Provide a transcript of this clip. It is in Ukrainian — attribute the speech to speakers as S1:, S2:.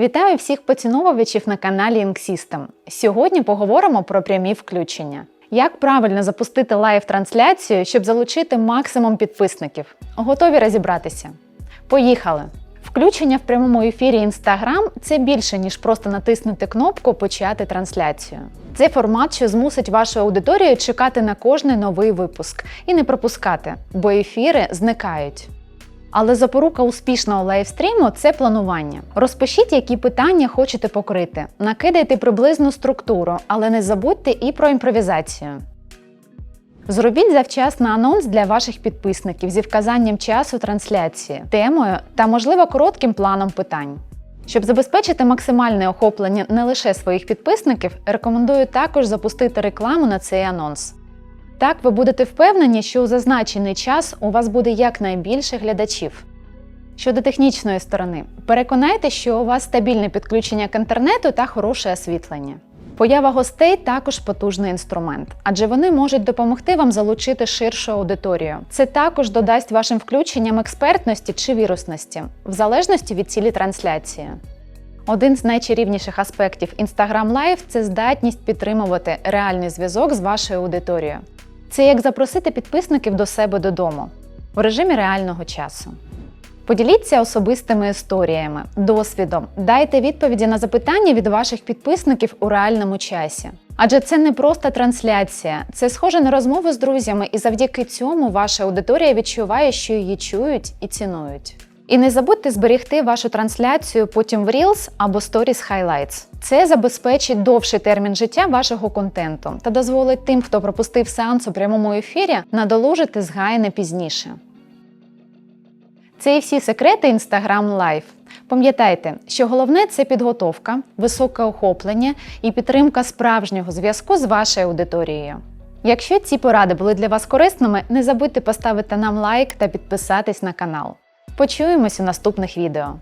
S1: Вітаю всіх поціновувачів на каналі Inksystem. Сьогодні поговоримо про прямі включення. Як правильно запустити лайв-трансляцію, щоб залучити максимум підписників? Готові розібратися? Поїхали! Включення в прямому ефірі Instagram – це більше, ніж просто натиснути кнопку Почати трансляцію. Це формат, що змусить вашу аудиторію чекати на кожний новий випуск і не пропускати, бо ефіри зникають. Але запорука успішного лайвстріму це планування. Розпишіть, які питання хочете покрити. Накидайте приблизну структуру, але не забудьте і про імпровізацію. Зробіть завчасно анонс для ваших підписників зі вказанням часу трансляції, темою та, можливо, коротким планом питань. Щоб забезпечити максимальне охоплення не лише своїх підписників, рекомендую також запустити рекламу на цей анонс. Так ви будете впевнені, що у зазначений час у вас буде якнайбільше глядачів. Щодо технічної сторони, переконайте, що у вас стабільне підключення к інтернету та хороше освітлення. Поява гостей також потужний інструмент, адже вони можуть допомогти вам залучити ширшу аудиторію. Це також додасть вашим включенням експертності чи вірусності, в залежності від цілі трансляції. Один з найчарівніших аспектів Instagram Live – це здатність підтримувати реальний зв'язок з вашою аудиторією. Це як запросити підписників до себе додому в режимі реального часу. Поділіться особистими історіями, досвідом, дайте відповіді на запитання від ваших підписників у реальному часі. Адже це не просто трансляція, це схоже на розмову з друзями, і завдяки цьому ваша аудиторія відчуває, що її чують і цінують. І не забудьте зберегти вашу трансляцію потім в Reels або Stories Highlights. Це забезпечить довший термін життя вашого контенту та дозволить тим, хто пропустив сеанс у прямому ефірі, надолужити згаяне пізніше. Це і всі секрети Instagram Live. Пам'ятайте, що головне це підготовка, високе охоплення і підтримка справжнього зв'язку з вашою аудиторією. Якщо ці поради були для вас корисними, не забудьте поставити нам лайк та підписатись на канал. Почуємось у наступних відео.